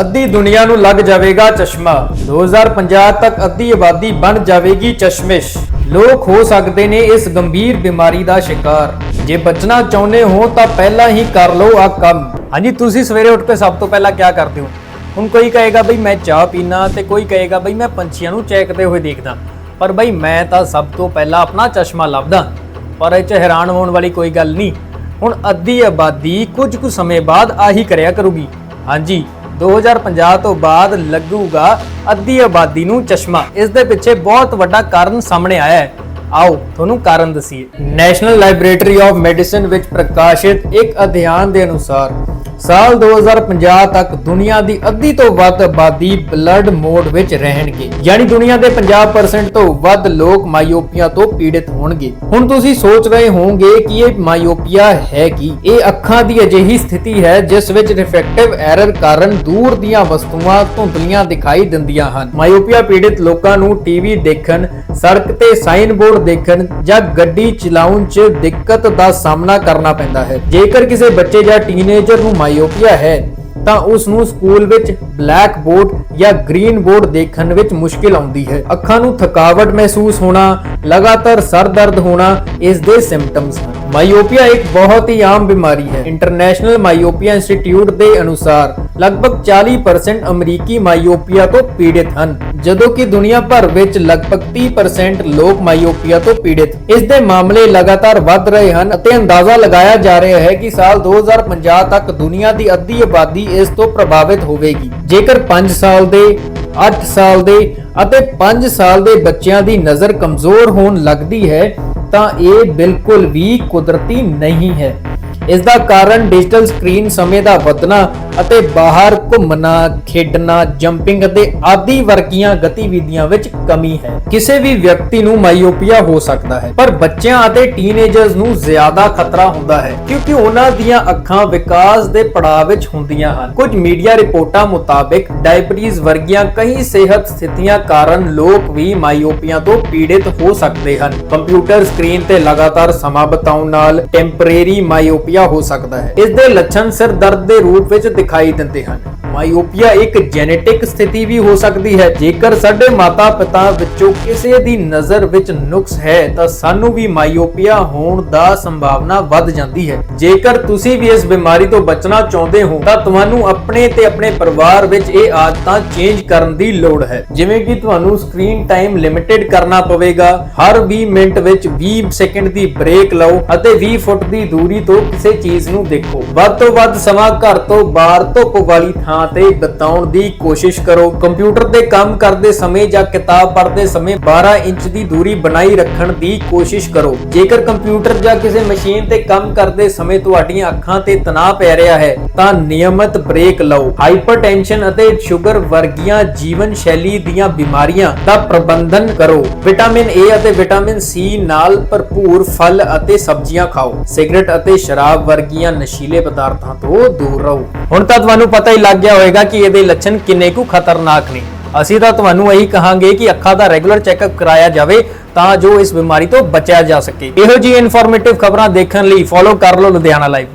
ਅੱਧੀ ਦੁਨੀਆ ਨੂੰ ਲੱਗ ਜਾਵੇਗਾ ਚਸ਼ਮਾ। 2050 ਤੱਕ ਅੱਧੀ ਆਬਾਦੀ ਬਣ ਜਾਵੇਗੀ ਚਸ਼ਮਿਸ਼। ਲੋਕ ਹੋ ਸਕਦੇ ਨੇ ਇਸ ਗੰਭੀਰ ਬਿਮਾਰੀ ਦਾ ਸ਼ਿਕਾਰ। ਜੇ ਬਚਣਾ ਚਾਹੁੰਦੇ ਹੋ ਤਾਂ ਪਹਿਲਾਂ ਹੀ ਕਰ ਲਓ ਆ ਕੰਮ। ਹਾਂਜੀ, ਤੁਸੀਂ ਸਵੇਰੇ ਉੱਠ ਕੇ ਸਭ ਤੋਂ ਪਹਿਲਾਂ ਕੀ ਕਰਦੇ ਹੋ? ਹੁਣ ਕੋਈ ਕਹੇਗਾ, ਬਈ ਮੈਂ ਚਾਹ ਪੀਣਾ ਤੇ ਕੋਈ ਕਹੇਗਾ, ਬਈ ਮੈਂ ਪੰਛੀਆਂ ਨੂੰ ਚੈਕਦੇ ਹੋਏ ਦੇਖਦਾ। ਪਰ ਬਈ ਮੈਂ ਤਾਂ ਸਭ ਤੋਂ ਪਹਿਲਾਂ ਆਪਣਾ ਚਸ਼ਮਾ ਲੱਭਦਾ। ਪਰ ਇਹ ਚ ਹੈਰਾਨ ਹੋਣ ਵਾਲੀ ਕੋਈ ਗੱਲ ਨਹੀਂ। ਹੁਣ ਅੱਧੀ ਆਬਾਦੀ ਕੁਝ ਕੁ ਸਮੇਂ ਬਾਅਦ ਆਹੀ ਕਰਿਆ ਕਰੂਗੀ। ਹਾਂਜੀ 2050 ਤੋਂ ਬਾਅਦ ਲੱਗੂਗਾ ਅੱਧੀ ਆਬਾਦੀ ਨੂੰ ਚਸ਼ਮਾ। ਇਸ ਦੇ ਪਿੱਛੇ ਬਹੁਤ ਵੱਡਾ ਕਾਰਨ ਸਾਹਮਣੇ ਆਇਆ ਹੈ। ਆਓ ਤੁਹਾਨੂੰ ਕਾਰਨ ਦਸੀਏ। ਨੈਸ਼ਨਲ ਲਾਇਬ੍ਰੇਟਰੀ ਆਫ ਮੈਡੀਸਿਨ ਵਿੱਚ ਪ੍ਰਕਾਸ਼ਿਤ ਇੱਕ ਅਧਿਐਨ ਦੇ ਅਨੁਸਾਰ ਸਾਲ 2050 ਤੱਕ ਦੁਨੀਆ ਦੀ ਅੱਧੀ ਤੋਂ ਵੱਧ ਆਬਾਦੀ ਬਲੱਡ ਮੋਡ ਵਿੱਚ ਰਹਿਣਗੇ। ਯਾਨੀ ਦੁਨੀਆ ਦੇ 50% ਤੋਂ ਵੱਧ ਲੋਕ ਮਾਇਓਪੀਆ ਤੋਂ ਪੀੜਿਤ ਹੋਣਗੇ। ਹੁਣ ਤੁਸੀਂ ਸੋਚ ਰਹੇ ਹੋਵੋਗੇ ਕਿ ਇਹ ਮਾਇਓਪੀਆ ਹੈ ਕੀ? ਇਹ ਅੱਖਾਂ ਦੀ ਅਜਿਹੀ ਸਥਿਤੀ ਹੈ ਜਿਸ ਵਿੱਚ ਰਿਫ੍ਰੈਕਟਿਵ ਐਰਰ ਕਾਰਨ ਦੂਰ ਦੀਆਂ ਵਸਤੂਆਂ ਧੁੰਦਲੀਆਂ ਦਿਖਾਈ ਦਿੰਦੀਆਂ ਹਨ। ਮਾਇਓਪੀਆ ਪੀੜਿਤ ਲੋਕਾਂ ਨੂੰ ਟੀਵੀ ਦੇਖਣ, ਸੜਕ ਤੇ ਸਾਈਨ ਬੋਰਡ ਦੇਖਣ ਜਾਂ ਗੱਡੀ ਚਲਾਉਣ 'ਚ ਦਿੱਕਤ ਦਾ ਸਾਹਮਣਾ ਕਰਨਾ ਪੈਂਦਾ ਹੈ। ਜੇਕਰ ਕਿਸੇ ਬੱਚੇ ਜਾਂ ਟੀਨੇਜਰ ਨੂੰ ਮਾਇਓਪੀਆ ਹੈ, ਤਾਂ ਉਸ ਨੂੰ ਸਕੂਲ ਵਿੱਚ ਬਲੈਕ ਬੋਰਡ ਜਾਂ ਗ੍ਰੀਨ ਬੋਰਡ ਦੇਖਣ ਵਿੱਚ ਮੁਸ਼ਕਿਲ ਆਉਂਦੀ ਹੈ। ਅੱਖਾਂ ਨੂੰ ਥਕਾਵਟ ਮਹਿਸੂਸ ਹੋਣਾ, ਲਗਾਤਾਰ ਸਰ ਦਰਦ ਹੋਣਾ, ਇਸ ਦੇ ਸਿੰਪਟਮਸ ਹਨ। ਮਾਇਓਪੀਆ ਇੱਕ ਬਹੁਤ ਹੀ ਆਮ ਬਿਮਾਰੀ ਹੈ। ਇੰਟਰਨੈਸ਼ਨਲ ਮਾਇਓਪੀਆ ਇੰਸਟੀਚਿਊਟ ਦੇ ਅਨੁਸਾਰ, ਲਗਭਗ 40% ਅਮਰੀਕੀ ਮਾਇਓਪੀਆ ਤੋਂ ਪੀੜਿਤ ਹਨ। ਜਦੋਂ ਕਿ ਦੁਨੀਆ ਭਰ ਵਿੱਚ ਲਗਭਗ 30% ਲੋਕ ਮਾਇਓਪੀਆ ਤੋਂ ਪੀੜਿਤ। ਇਸ ਦੇ ਮਾਮਲੇ ਲਗਾਤਾਰ ਵੱਧ ਰਹੇ ਹਨ ਅਤੇ ਅੰਦਾਜ਼ਾ ਲਗਾਇਆ ਜਾ ਰਿਹਾ ਹੈ ਕਿ ਸਾਲ 2050 ਤੱਕ ਦੁਨੀਆ ਦੀ ਅੱਧੀ ਆਬਾਦੀ ਇਸ ਤੋਂ ਪ੍ਰਭਾਵਿਤ ਹੋਵੇਗੀ। ਜੇਕਰ 5 ਸਾਲ ਦੇ 8 ਸਾਲ ਦੇ ਅਤੇ 5 ਸਾਲ ਦੇ ਬੱਚਿਆਂ ਦੀ ਨਜ਼ਰ ਕਮਜ਼ੋਰ ਹੋਣ ਲੱਗਦੀ ਹੈ ਤਾਂ ਇਹ ਬਿਲਕੁਲ ਵੀ ਕੁਦਰਤੀ ਨਹੀਂ ਹੈ। ਇਸ ਦਾ ਕਾਰਨ ਡਿਜੀਟਲ ਸਕਰੀਨ ਸਮੇਂ ਦਾ ਵਧਣਾ ਅਤੇ ਬਾਹਰ ਘੁੰਮਣਾ, ਖੇਡਣਾ, ਜੰਪਿੰਗ ਅਤੇ ਆਦਿ ਵਰਗੀਆਂ ਗਤੀਵਿਧੀਆਂ ਵਿੱਚ ਕਮੀ ਹੈ। ਕਿਸੇ ਵੀ ਵਿਅਕਤੀ ਨੂੰ ਮਾਇਓਪੀਆ ਹੋ ਸਕਦਾ ਹੈ, ਪਰ ਬੱਚਿਆਂ ਅਤੇ ਟੀਨੇਜਰਸ ਨੂੰ ਜ਼ਿਆਦਾ ਖਤਰਾ ਹੁੰਦਾ ਹੈ, ਕਿਉਂਕਿ ਉਹਨਾਂ ਦੀਆਂ ਅੱਖਾਂ ਵਿਕਾਸ ਦੇ ਪੜਾਅ ਵਿੱਚ ਹੁੰਦੀਆਂ ਹਨ। ਕੁਝ ਮੀਡੀਆ ਰਿਪੋਰਟਾਂ ਮੁਤਾਬਕ, ਡਾਇਬੀਟੀਜ਼ ਵਰਗੀਆਂ ਕਈ ਸਿਹਤ ਸਥਿਤੀਆਂ ਕਾਰਨ ਲੋਕ ਵੀ ਮਾਇਓਪੀਆ ਤੋਂ ਪੀੜਿਤ ਹੋ ਸਕਦੇ ਹਨ। ਕੰਪਿਊਟਰ ਸਕਰੀਨ ਤੇ ਲਗਾਤਾਰ ਸਮਾਂ ਬਿਤਾਉਣ ਨਾਲ ਟੈਂਪਰੇਰੀ ਮਾਇਓਪੀਆ ਹੋ ਸਕਦਾ ਹੈ। ਇਸ ਦੇ ਲੱਛਣ ਸਿਰ ਦਰਦ ਦੇ ਰੂਪ ਵਿੱਚ ਦਿਖਾਈ ਦਿੰਦੇ ਹਨ। ਮਾਇਓਪੀਆ ਇੱਕ ਜੈਨੇਟਿਕ ਸਥਿਤੀ ਵੀ ਹੋ ਸਕਦੀ ਹੈ। ਜੇਕਰ ਸਾਡੇ ਮਾਤਾ-ਪਿਤਾ ਵਿੱਚੋਂ ਕਿਸੇ ਦੀ ਨਜ਼ਰ ਵਿੱਚ ਨੁਕਸ ਹੈ, ਤਾਂ ਸਾਨੂੰ ਵੀ ਮਾਇਓਪੀਆ ਹੋਣ ਦਾ ਸੰਭਾਵਨਾ ਵੱਧ ਜਾਂਦੀ ਹੈ। ਜੇਕਰ ਤੁਸੀਂ ਵੀ ਇਸ ਬਿਮਾਰੀ ਤੋਂ ਬਚਣਾ ਚਾਹੁੰਦੇ ਹੋ, ਤਾਂ ਤੁਹਾਨੂੰ ਆਪਣੇ ਤੇ ਆਪਣੇ ਪਰਿਵਾਰ ਵਿੱਚ ਇਹ ਆਦਤਾਂ ਚੇਂਜ ਕਰਨ ਦੀ ਲੋੜ ਹੈ। ਜਿਵੇਂ ਕਿ ਤੁਹਾਨੂੰ ਸਕਰੀਨ ਟਾਈਮ ਲਿਮਿਟਿਡ ਕਰਨਾ ਪਵੇਗਾ। ਹਰ 20 ਮਿੰਟ ਵਿੱਚ 20 ਸੈਕਿੰਡ ਦੀ ਬ੍ਰੇਕ ਲਓ ਅਤੇ 20 ਫੁੱਟ ਦੀ ਦੂਰੀ ਤੋਂ ਕਿਸੇ ਚੀਜ਼ ਨੂੰ ਦੇਖੋ। ਵੱਧ ਤੋਂ ਵੱਧ ਸਮਾਂ ਘਰ ਤੋਂ ਬਾਹਰ ਧੁੱਪ ਵਾਲੀ ਥਾਂ ਤੇ ਬਿਤਾਉਣ ਦੀ ਕੋਸ਼ਿਸ਼ ਕਰੋ। ਕੰਪਿਊਟਰ ਤੇ ਕੰਮ ਕਰਦੇ ਸਮੇਂ ਜਾਂ ਕਿਤਾਬ ਪੜ੍ਹਦੇ ਸਮੇਂ 12 ਇੰਚ ਦੀ ਦੂਰੀ ਬਣਾਈ ਰੱਖਣ ਦੀ ਕੋਸ਼ਿਸ਼ ਕਰੋ। ਜੇਕਰ ਕੰਪਿਊਟਰ ਜਾਂ ਕਿਸੇ ਮਸ਼ੀਨ ਤੇ ਕੰਮ ਕਰਦੇ ਸਮੇਂ ਤੁਹਾਡੀਆਂ ਅੱਖਾਂ ਤੇ ਤਣਾਅ ਪੈ ਰਿਹਾ ਹੈ, ਤਾਂ ਨਿਯਮਿਤ ਬ੍ਰੇਕ ਲਓ। ਹਾਈਪਰਟੈਂਸ਼ਨ ਅਤੇ ਸ਼ੂਗਰ ਵਰਗੀਆਂ ਜੀਵਨ ਸ਼ੈਲੀ ਦੀਆਂ ਬਿਮਾਰੀਆਂ ਦਾ ਪ੍ਰਬੰਧਨ ਕਰੋ। ਵਿਟਾਮਿਨ ਏ ਅਤੇ ਵਿਟਾਮਿਨ ਸੀ ਨਾਲ ਭਰਪੂਰ ਫਲ ਅਤੇ ਸਬਜ਼ੀਆਂ ਖਾਓ। ਸਿਗਰਟ ਅਤੇ ਸ਼ਰਾਬ ਵਰਗੀਆਂ ਨਸ਼ੀਲੇ ਪਦਾਰਥਾਂ ਤੋਂ ਦੂਰ ਰਹੋ। ਹੁਣ ਤਾਂ ਤੁਹਾਨੂੰ ਪਤਾ ਹੀ ਲੱਗ ਗਿਆ ਹੋਵੇਗਾ ਕਿ ਇਹਦੇ ਲੱਛਣ ਕਿੰਨੇ ਕੁ ਖਤਰਨਾਕ ਨੇ। ਅਸੀਂ ਤਾਂ ਤੁਹਾਨੂੰ ਇਹੀ ਕਹਾਂਗੇ ਕਿ ਅੱਖਾਂ ਦਾ ਰੈਗੂਲਰ ਚੈੱਕਅਪ ਕਰਾਇਆ ਜਾਵੇ ਤਾਂ ਜੋ ਇਸ ਬਿਮਾਰੀ ਤੋਂ ਬਚਿਆ ਜਾ ਸਕੇ। ਇਹੋ ਜਿਹੀ ਇਨਫੋਰਮੇਟਿਵ ਖਬਰਾਂ ਦੇਖਣ ਲਈ ਫੋਲੋ ਕਰ ਲਓ ਲੁਧਿਆਣਾ ਲਾਈਵ